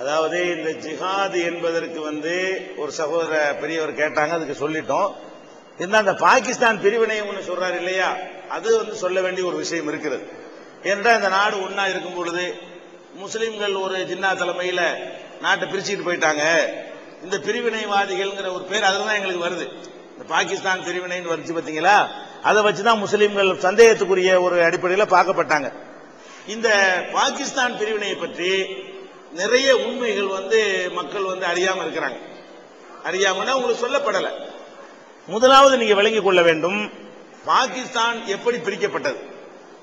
அதாவது இந்த ஜிஹாது என்பதற்கு வந்து ஒரு சகோதர பெரியவர் கேட்டாங்க அதுக்கு சொல்லிட்டோம். என்ன அந்த பாகிஸ்தான் பிரிவினை ஒன்று சொல்றாரு இல்லையா அது வந்து சொல்ல வேண்டிய ஒரு விஷயம் இருக்கிறது. ஏனென்றால் இந்த நாடு ஒன்னா இருக்கும் பொழுது முஸ்லிம்கள் ஒரு ஜின்னா தலைமையில நாட்டை பிரிச்சுட்டு போயிட்டாங்க. இந்த பிரிவினைவாதிகள்ங்கிற ஒரு பேர் அதில் தான் எங்களுக்கு வருது. இந்த பாகிஸ்தான் பிரிவினைன்னு வந்துச்சு பார்த்தீங்களா அதை வச்சு தான் முஸ்லீம்கள் சந்தேகத்துக்குரிய ஒரு அடிப்படையில் பார்க்கப்பட்டாங்க. இந்த பாகிஸ்தான் பிரிவினையை பற்றி நிறைய உண்மைகள் வந்து மக்கள் வந்து அறியாம இருக்கிறாங்க. அறியாமன்னா உங்களுக்கு சொல்லப்படலை. முதலாவது நீங்க விளங்கிக் கொள்ள வேண்டும். பாகிஸ்தான் எப்படி பிரிக்கப்பட்டது?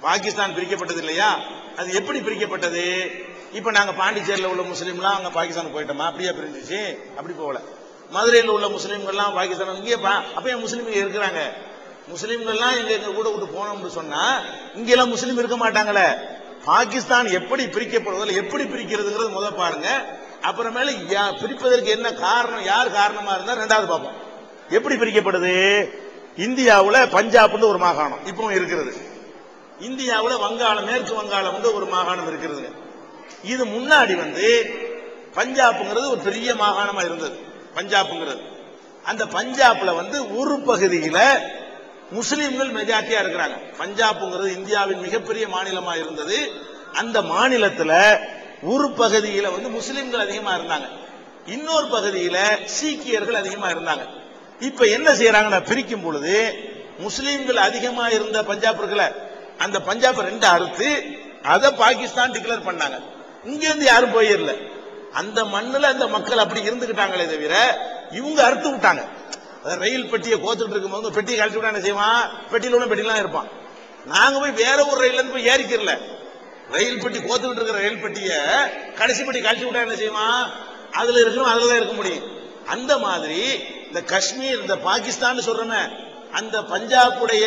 பாகிஸ்தான் பிரிக்கப்பட்டது இல்லையா? அது எப்படி பிரிக்கப்பட்டது? இப்ப நாங்க பாண்டிச்சேரியில் உள்ள முஸ்லீம்லாம் அங்க பாகிஸ்தானுக்கு போயிட்டோமா? அப்படியே பிரிஞ்சிச்சு. அப்படி போகல. மதுரையில் உள்ள முஸ்லீம்கள்லாம் பாகிஸ்தான் இங்கே அப்பயே முஸ்லீம்கள் இருக்கிறாங்க. முஸ்லீம்கள்லாம் எங்க எங்க கூட விட்டு போனோம்னு சொன்னா இங்கெல்லாம் முஸ்லீம் இருக்க மாட்டாங்களே. பாகிஸ்தான் எப்படி பிரிக்கப்படுவதில் எப்படி பிரிக்கிறதுங்கிறது முதல் பாருங்க. அப்புறமேல யா- பிரிப்பதற்கு என்ன காரணம் யார் காரணமா இருந்தா ரெண்டாவது பார்ப்போம் எப்படி பிரிக்கப்படுது? இந்தியாவில் பஞ்சாப்னு ஒரு மாகாணம் இப்பவும் இருக்கிறது. இந்தியாவில் வங்காளம் மேற்கு வங்காளம் வந்து ஒரு மாகாணம் இருக்கிறதுங்க. இது முன்னாடி வந்து பஞ்சாப்ங்கிறது ஒரு பெரிய மாகாணமா இருந்தது. பஞ்சாப்ங்கிறது. அந்த பஞ்சாப்ல வந்து ஒரு பகுதியில் முஸ்லிம்கள் மெஜாரிட்டியா இருக்கிறாங்க. பஞ்சாப்ங்கிறது இந்தியாவின் மிகப்பெரிய மாநிலமா இருந்தது. அந்த மாநிலத்துல ஒரு பகுதியில வந்து முஸ்லிம்கள் அதிகமா இருந்தாங்க. இன்னொரு பகுதியில சீக்கியர்கள் அதிகமா இருந்தாங்க. இப்ப என்ன செய்யறாங்கன்னா பிரிக்கும் பொழுது முஸ்லீம்கள் அதிகமா இருந்த பஞ்சாப் இருக்குல்ல அந்த பஞ்சாப் ரெண்டு அறுத்து அதை பாகிஸ்தான் டிக்ளேர் பண்ணாங்க. இங்க இருந்து யாரும் போயிடல. அந்த மண்ணுல அந்த மக்கள் அப்படி இருந்துகிட்டாங்களே தவிர இவங்க அறுத்து விட்டாங்க. ரயில் பெட்டியை கோத்துட்டு இருக்கும்போது பெட்டியை கழிச்சு விட்டா என்ன செய்வான்? பெட்டியில் உள்ள பெட்டிலாம் இருப்பான். நாங்க போய் வேற ஒரு ரயில்ல இருந்து போய் ஏறிக்கிறல. ரயில் பெட்டி கோத்துக்கிட்டு இருக்கிற ரயில் பெட்டிய கடைசி பெட்டி கழிச்சு விட்டா என்ன செய்வான்? அதுல இருக்கணும் அதுல தான் இருக்க முடியும். அந்த மாதிரி இந்த காஷ்மீர் இந்த பாகிஸ்தான் சொல்றமே அந்த பஞ்சாபுடைய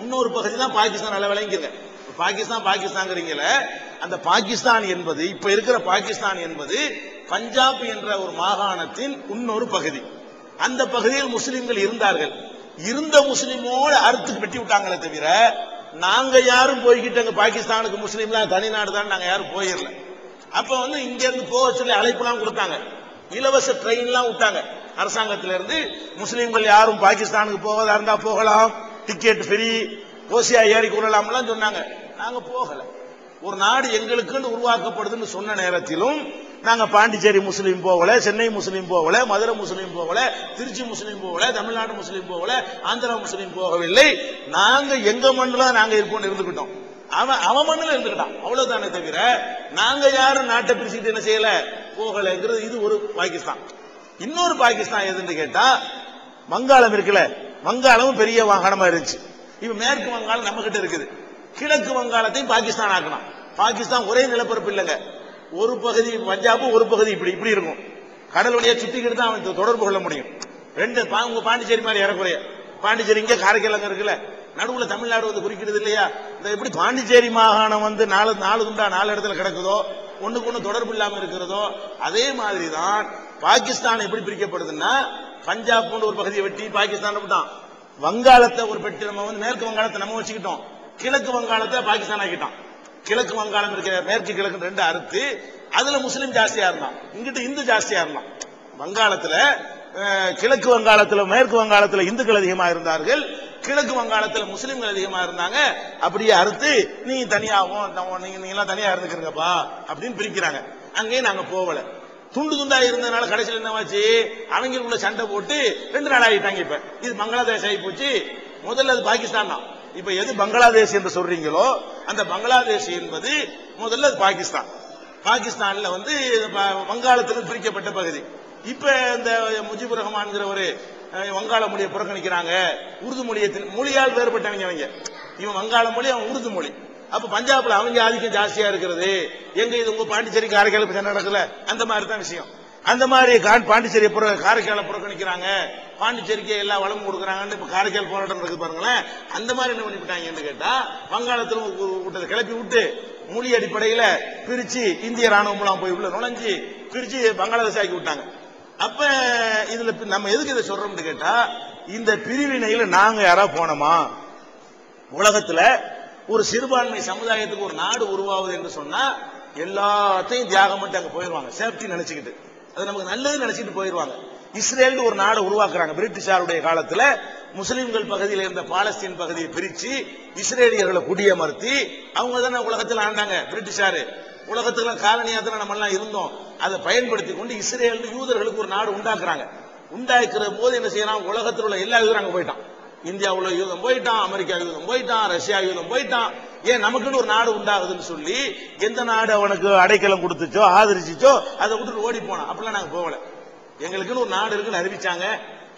இன்னொரு பகுதி தான் பாகிஸ்தான் நல்லா விளங்கிருங்க. பாகிஸ்தான் பாகிஸ்தான்ங்கிறீங்கள அந்த பாகிஸ்தான் என்பது இப்ப இருக்கிற பாகிஸ்தான் என்பது பஞ்சாப் என்ற ஒரு மாகாணத்தின் இன்னொரு பகுதி. அந்த பகுதியில் முஸ்லிம்கள் இருந்தார்கள். இருந்த முஸ்லிமோட அறுத்து வெட்டி விட்டாங்களே தவிர நாங்க யாரும் போய்கிட்டு அங்க பாகிஸ்தானுக்கு முஸ்லீம்லாம் தனி நாடு தான் நாங்க யாரும் போயிடல அப்ப வந்து இங்க இருந்து போக சொல்லி அழைப்புலாம் கொடுத்தாங்க. இலவச ட்ரெயின்லாம் விட்டாங்க. அரசாங்கத்தில இருந்து முஸ்லீம்கள் யாரும் பாகிஸ்தானுக்கு போவதா இருந்தா போகலாம். டிக்கெட் ஃப்ரீ ஓசியா ஏறி கொள்ளலாம்லாம் சொன்னாங்க. நாங்க போகல. ஒரு நாடு எங்களுக்குன்னு உருவாக்கப்படுதுன்னு சொன்ன நேரத்திலும் நாங்க பாண்டிச்சேரி முஸ்லீம் போகல சென்னை முஸ்லீம் போகல மதுரை முஸ்லீம் போகல திருச்சி முஸ்லீம் போகல தமிழ்நாடு முஸ்லீம் போகல ஆந்திரா முஸ்லீம் போகவில்லை. நாங்க எங்க மண்ணில் நாங்க இருப்போம் இருந்துகிட்டோம். அவன் அவன் மண்ணில் இருந்துக்கிட்டான் அவ்வளவுதானே தவிர நாங்க யாரும் நாட்டை பிரிச்சுட்டு என்ன செய்யல? போகலங்கிறது இது ஒரு பாகிஸ்தான். இன்னொரு பாகிஸ்தான் எதுன்னு கேட்டா வங்காளம் இருக்குல்ல வங்காளமும் பெரிய வாகனமா இருந்துச்சு. இப்ப மேற்கு வங்காளம் நம்ம கிட்ட இருக்குது. கிழக்கு வங்காளத்தையும் பாகிஸ்தான் ஆக்கணும். பாகிஸ்தான் ஒரே நிலப்பரப்பு இல்லைங்க. ஒரு பகுதி பஞ்சாபு ஒரு பகுதி இப்படி இப்படி இருக்கும். கடல் வழியா சுத்திக்கிட்டு தான் அவன் தொடர்பு கொள்ள முடியும். ரெண்டு பா- உங்க பாண்டிச்சேரி மாதிரி இறக்குறைய பாண்டிச்சேரி இங்கே காரைக்கால் அங்க இருக்குல்ல நடுவுல தமிழ்நாடு வந்து குறிக்கிறது இல்லையா? இந்த எப்படி பாண்டிச்சேரி மாகாணம் வந்து நாலு நாலு குண்டா நாலு இடத்துல கிடக்குதோ ஒண்ணுக்கு ஒண்ணு தொடர்பு இல்லாம இருக்கிறதோ அதே மாதிரி தான் பாகிஸ்தான் எப்படி பிரிக்கப்படுதுன்னா பஞ்சாப் ஒரு பகுதியை வெட்டி பாகிஸ்தான் விட்டான். வங்காளத்தை ஒரு பெட்டி நம்ம வந்து மேற்கு வங்காளத்தை நம்ம வச்சுக்கிட்டோம். கிழக்கு வங்காளத்தை பாகிஸ்தான் ஆக்கிட்டான். கிழக்கு வங்காளம் இருக்கிற மேற்கு கிழக்கு ரெண்டு அறுத்து அதுல முஸ்லீம் ஜாஸ்தியா இருந்தான். இங்கிட்டு இந்து ஜாஸ்தியா இருந்தான். வங்காளத்துல கிழக்கு வங்காளத்துல மேற்கு வங்காளத்துல இந்துக்கள் அதிகமா இருந்தார்கள். கிழக்கு வங்காளத்துல முஸ்லிம்கள் அதிகமா இருந்தாங்க. அப்படியே அறுத்து நீ தனியாகவும் நீங்க நீங்க எல்லாம் தனியா இருந்துக்கிறீங்கப்பா அப்படின்னு பிரிக்கிறாங்க. அங்கேயும் நாங்க போகல. துண்டு துண்டா இருந்ததுனால கடைசியில் என்னவாச்சு? அவங்களுக்குள்ள சண்டை போட்டு ரெண்டு நாள் ஆகிட்டாங்க இப்ப. இது பங்களாதேஷ் ஆகி போச்சு. முதல்ல அது பாகிஸ்தான் தான். இப்ப எது பங்களாதேஷ் என்று சொல்றீங்களோ அந்த பங்களாதேஷ் என்பது முதல்ல பாகிஸ்தான். பாகிஸ்தான்ல வந்து ப- பிரிக்கப்பட்ட பகுதி. இப்ப இந்த முஜிபுர் ரஹ்மான்ங்கிற ஒரு வங்காள மொழியை புறக்கணிக்கிறாங்க. உருது மொழியை மொழியால் வேறுபட்டவங்க அவங்க இவன் வங்காள மொழி அவன் உருது மொழி. அப்ப பஞ்சாப்ல அவங்க ஆதிக்கம் ஜாஸ்தியா இருக்கிறது. எங்க இது உங்க பாண்டிச்சேரி காரைக்கால் நடக்கல? அந்த மாதிரி தான் விஷயம். அந்த மாதிரி கா- பாண்டிச்சேரி புற- காரைக்காலை புறக்கணிக்கிறாங்க. பாண்டிச்சேரிக்கு எல்லா வளமும் கொடுக்குறாங்கன்னு இப்ப காரைக்கால் போராட்டம் நடக்குது பாருங்களேன். அந்த மாதிரி என்ன பண்ணிவிட்டாங்கன்னு கேட்டா வங்காளத்துல கூட்டத்தை கிளப்பி விட்டு மொழி அடிப்படையில பிரிச்சு இந்திய ராணுவம் போய் உள்ள நுழைஞ்சு பிரிச்சு பங்களாதேஷ் ஆக்கி விட்டாங்க. அப்ப இதுல நம்ம எதுக்கு இதை சொல்றோம்னு கேட்டா இந்த பிரிவினையில நாங்க யாராவது போனோமா? உலகத்துல ஒரு சிறுபான்மை சமுதாயத்துக்கு ஒரு நாடு உருவாகுது என்று சொன்னா எல்லாத்தையும் தியாகம் பண்ணிட்டு அங்க போயிருவாங்க. சேஃப்டி நினைச்சுக்கிட்டு. அது நமக்கு நல்லது நினைச்சிட்டு போயிருவாங்க இஸ்ரேல் ஒரு நாடை உருவாக்குறாங்க. பிரிட்டிஷாருடைய காலத்துல முஸ்லிம்கள் பகுதியில் இருந்த பாலஸ்தீன் பகுதியை பிரிச்சு இஸ்ரேலியர்களை குடியமர்த்தி அவங்க தானே உலகத்தில் ஆண்டாங்க பிரிட்டிஷாரு. உலகத்துல காலனியா தானே நம்ம எல்லாம் இருந்தோம். அதை பயன்படுத்தி கொண்டு இஸ்ரேல் யூதர்களுக்கு ஒரு நாடு உண்டாக்குறாங்க. உண்டாக்குற போது என்ன செய்யறான்? உலகத்தில் உள்ள எல்லா யூதரும் அங்க போயிட்டான். இந்தியாவுல யூதம் போயிட்டான் அமெரிக்கா யூதம் போயிட்டான் ரஷ்யா யூதம் போயிட்டான். ஏன் நமக்குன்னு ஒரு நாடு உண்டாகுதுன்னு சொல்லி எந்த நாடு அவனுக்கு அடைக்கலம் கொடுத்துச்சோ ஆதரிச்சிச்சோ அதை விட்டுட்டு ஓடி போனான். அப்படிலாம் நாங்க போகல. எங்களுக்குன்னு ஒரு நாடு இருக்குன்னு அறிவிச்சாங்க.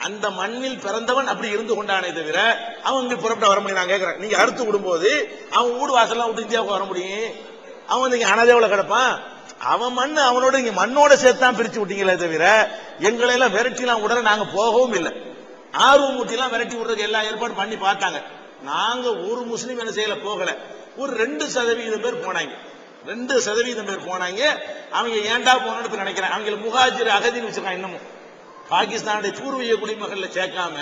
அந்த மண்ணில் பிறந்தவன் அப்படி இருந்து கொண்டானே தவிர அவன் இங்க புறப்பட வர முடியும். நான் கேட்கிறேன் நீங்க அறுத்து விடும்போது அவன் வீடு வாசல்லாம் விட்டு இந்தியாவுக்கு வர முடியும். அவன் நீங்க அனதேவில் கிடப்பான். அவன் மண் அவனோட இங்க மண்ணோட சேர்த்து தான் பிரிச்சு விட்டீங்களே தவிர எங்களை எல்லாம் விரட்டிலாம் விடற நாங்க போகவும் இல்லை. ஆர்வம் மூட்டிலாம் விரட்டி விடுறதுக்கு எல்லா ஏற்பாடும் பண்ணி பார்த்தாங்க. நாங்க ஒரு முஸ்லீம் என்ன செய்யல? போகல. ஒரு ரெண்டு சதவீதம் பேர் போனாங்க. ரெண்டு சதவீதம் பேர் போனாங்க. அவங்க ஏண்டா போனோம்னு நினைக்கிறேன். அவங்க முகாஜிர் அகதின்னு வச்சிருக்காங்க இன்னமும். பாகிஸ்தானுடைய பூர்வீக குடிமகள்ல சேர்க்காம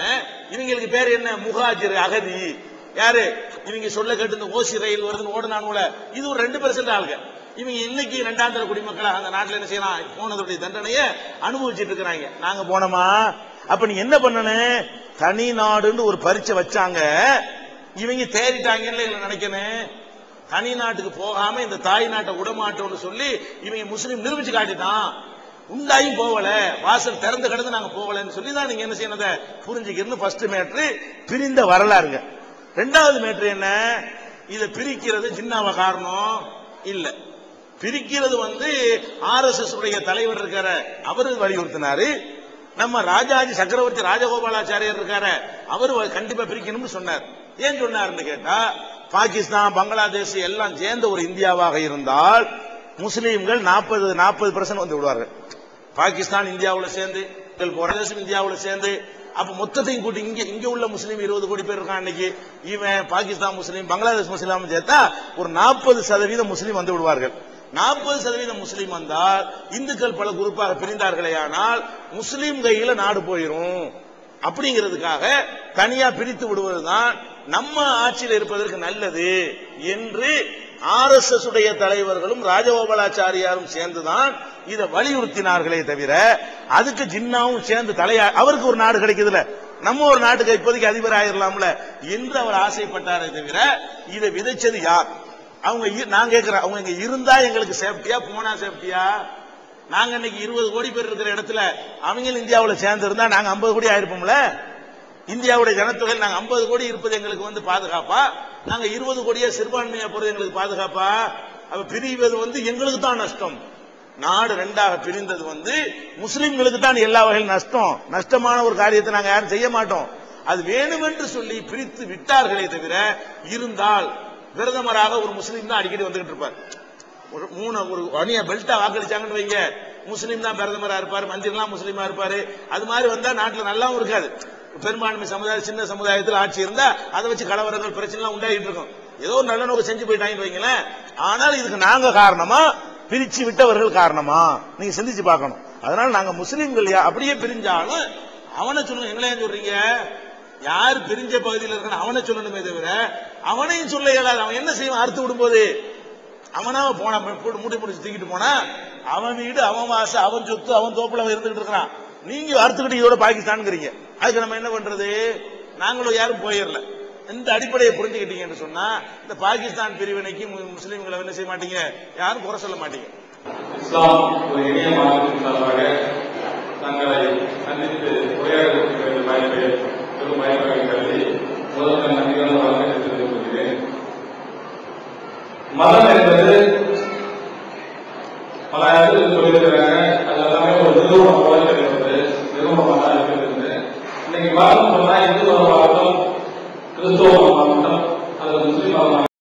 இவங்களுக்கு பேர் என்ன? முகாஜிர் அகதி. யாரு? இவங்க சொல்ல கேட்டு இந்த ஓசி ரயில் வருதுன்னு ஓடுனானுல இது ஒரு ரெண்டு பெர்சென்ட் ஆளுங்க. இவங்க இன்னைக்கு ரெண்டாம் தர குடிமக்களா அந்த நாட்டுல என்ன செய்யலாம்? போனதுடைய தண்டனையை அனுபவிச்சுட்டு இருக்கிறாங்க. நாங்க போனோமா? அப்ப நீ என்ன பண்ணனு? தனி நாடுன்னு ஒரு பரீட்சை வச்சாங்க. இவங்க தேறிட்டாங்கன்னு எங்களை நினைக்கிறேன் தனி நாட்டுக்கு போகாம இந்த தாய் நாட்டை விடமாட்டோம்னு சொல்லி இவங்க முஸ்லீம் நிரூபிச்சு காட்டிட்டான். உண்டாயும் போகல வாசல் திறந்து கிடந்து நாங்க போகலன்னு சொல்லி தான் நீங்க என்ன செய்யணும் அதை ஃபர்ஸ்ட் மேட்ரு பிரிந்த வரலாறுங்க. ரெண்டாவது மேட்ரு என்ன? இதை பிரிக்கிறது ஜின்னாவ காரணம் இல்ல. பிரிக்கிறது வந்து ஆர்எஸ்எஸ் உடைய தலைவர் இருக்கிற அவரு வலியுறுத்தினாரு. நம்ம ராஜாஜி சக்கரவர்த்தி ராஜகோபாலாச்சாரியர் இருக்காரு அவரு கண்டிப்பா பிரிக்கணும்னு சொன்னார். ஏன் சொன்னார்னு கேட்டா பாகிஸ்தான் பங்களாதேஷ் எல்லாம் சேர்ந்த ஒரு இந்தியாவாக இருந்தால் முஸ்லீம்கள் நாற்பது நாற்பது பர்சன்ட் வந்து விடுவார்கள். பாகிஸ்தான் இந்தியாவில் சேர்ந்து பிரதேசம் இந்தியாவில் சேர்ந்து அப்ப மொத்தத்தையும் கூட்டி இங்க இங்க உள்ள முஸ்லீம் இருபது கோடி பேர் இருக்கான் இன்னைக்கு. இவன் பாகிஸ்தான் முஸ்லீம் பங்களாதேஷ் முஸ்லீம் சேர்த்தா ஒரு நாற்பது சதவீதம் முஸ்லீம் வந்து விடுவார்கள். நாற்பது சதவீதம் முஸ்லீம் வந்தால் இந்துக்கள் பல குரூப்பாக பிரிந்தார்களே ஆனால் முஸ்லீம் கையில நாடு போயிரும். அப்படிங்கிறதுக்காக தனியா பிரித்து விடுவதுதான் நம்ம ஆட்சியில் இருப்பதற்கு நல்லது என்று ஆர் எஸ் எஸ் உடைய தலைவர்களும் ராஜகோபாலாச்சாரியாரும் சேர்ந்துதான் இதை வலியுறுத்தினார்களே தவிர அதுக்கு ஜின்னாவும் சேர்ந்து தலையா அவருக்கு ஒரு நாடு கிடைக்குதுல. நம்ம ஒரு நாட்டுக்கு இப்போதைக்கு அதிபர் ஆயிரலாம்ல என்று அவர் ஆசைப்பட்டாரே தவிர இதை விதைச்சது யார்? அவங்க இ- நான் கேட்கிறேன் அவங்க இங்க இருந்தா எங்களுக்கு சேஃப்டியா போனா சேஃப்டியா நாங்க இன்னைக்கு இருபது கோடி பேர் இருக்கிற இடத்துல அவங்களும் இந்தியாவில் சேர்ந்து இருந்தா நாங்க ஐம்பது கோடி ஆயிருப்போம்ல? இந்தியாவுடைய ஜனத்தொகை நாங்க 50 கோடி இருப்பது எங்களுக்கு வந்து பாதுகாப்பா? நாங்க இருபது கோடியா சிறுபான்மையா போறது எங்களுக்கு பாதுகாப்பா? அப்ப பிரிவது வந்து எங்களுக்கு தான் நஷ்டம். நாடு ரெண்டாக பிரிந்தது வந்து முஸ்லிம்களுக்கு தான் எல்லா வகையில் நஷ்டம். நஷ்டமான ஒரு காரியத்தை நாங்க யாரும் செய்ய மாட்டோம். அது வேணுமென்று சொல்லி பிரித்து விட்டார்களே தவிர இருந்தால் பிரதமராக ஒரு முஸ்லீம் தான் அடிக்கடி வந்துகிட்டு இருப்பார். ஒரு மூணு ஒரு அணிய பெல்ட்டா வாக்களிச்சாங்கன்னு வைங்க. முஸ்லீம் தான் பிரதமரா இருப்பாரு மந்திரிலாம் முஸ்லீமா இருப்பாரு. அது மாதிரி வந்தா நாட்டுல நல்லாவும் இருக்காது. பெரும்பான்மை சமுதாயம் சின்ன சமுதாயத்தில் ஆட்சி இருந்தா அதை வச்சு கலவரங்கள் பிரச்சனைலாம் உண்டாகிட்டு இருக்கும். ஏதோ ஒரு நல்ல நோக்கம் செஞ்சு போயிட்டாங்கன்னு வைங்களேன். ஆனால் இதுக்கு நாங்க காரணமா பிரிச்சு விட்டவர்கள் காரணமா? நீங்க சிந்திச்சு பார்க்கணும். அதனால நாங்க முஸ்லீம்கள் அப்படியே பிரிஞ்சாலும் அவனை சொல்லுங்க எங்களே சொல்றீங்க? யார் பிரிஞ்ச பகுதியில் இருக்கான அவனை சொல்லணுமே தவிர அவனையும் சொல்ல இயலாது. அவன் என்ன செய்வான்? அறுத்து விடும்போது. அவனாவ போனா போட்டு முடிச்சு தூக்கிட்டு போனா அவன் வீடு அவன் வாச அவன் சொத்து அவன் தோப்புல அவன் இருந்துகிட்டு இருக்கிறான். நீங்க அறுத்துக்கிட்டு இதோட பாகிஸ்தான்ங்கிறீங்க. அதுக்கு நம்ம என்ன பண்றது? நாங்களும் யாரும் போயிடல இந்த அடிப்படையை புரிஞ்சுக்கிட்டீங்கன்னு சொன்னா இந்த பாகிஸ்தான் பிரிவினைக்கு முஸ்லீம்களை என்ன செய்ய மாட்டீங்க? யாரும் குறை சொல்ல மாட்டீங்க. இஸ்லாம் ஒரு இணைய மாதத்தின் சார்பாக தங்களை சந்தித்து உரையாடக்கூடிய பெரும் வாய்ப்பாக கருதி முதல்ல நன்றியான வழக்கத்தை கொள்கிறேன். மதம் என்பது பல இடத்துல சொல்லியிருக்கிறாங்க.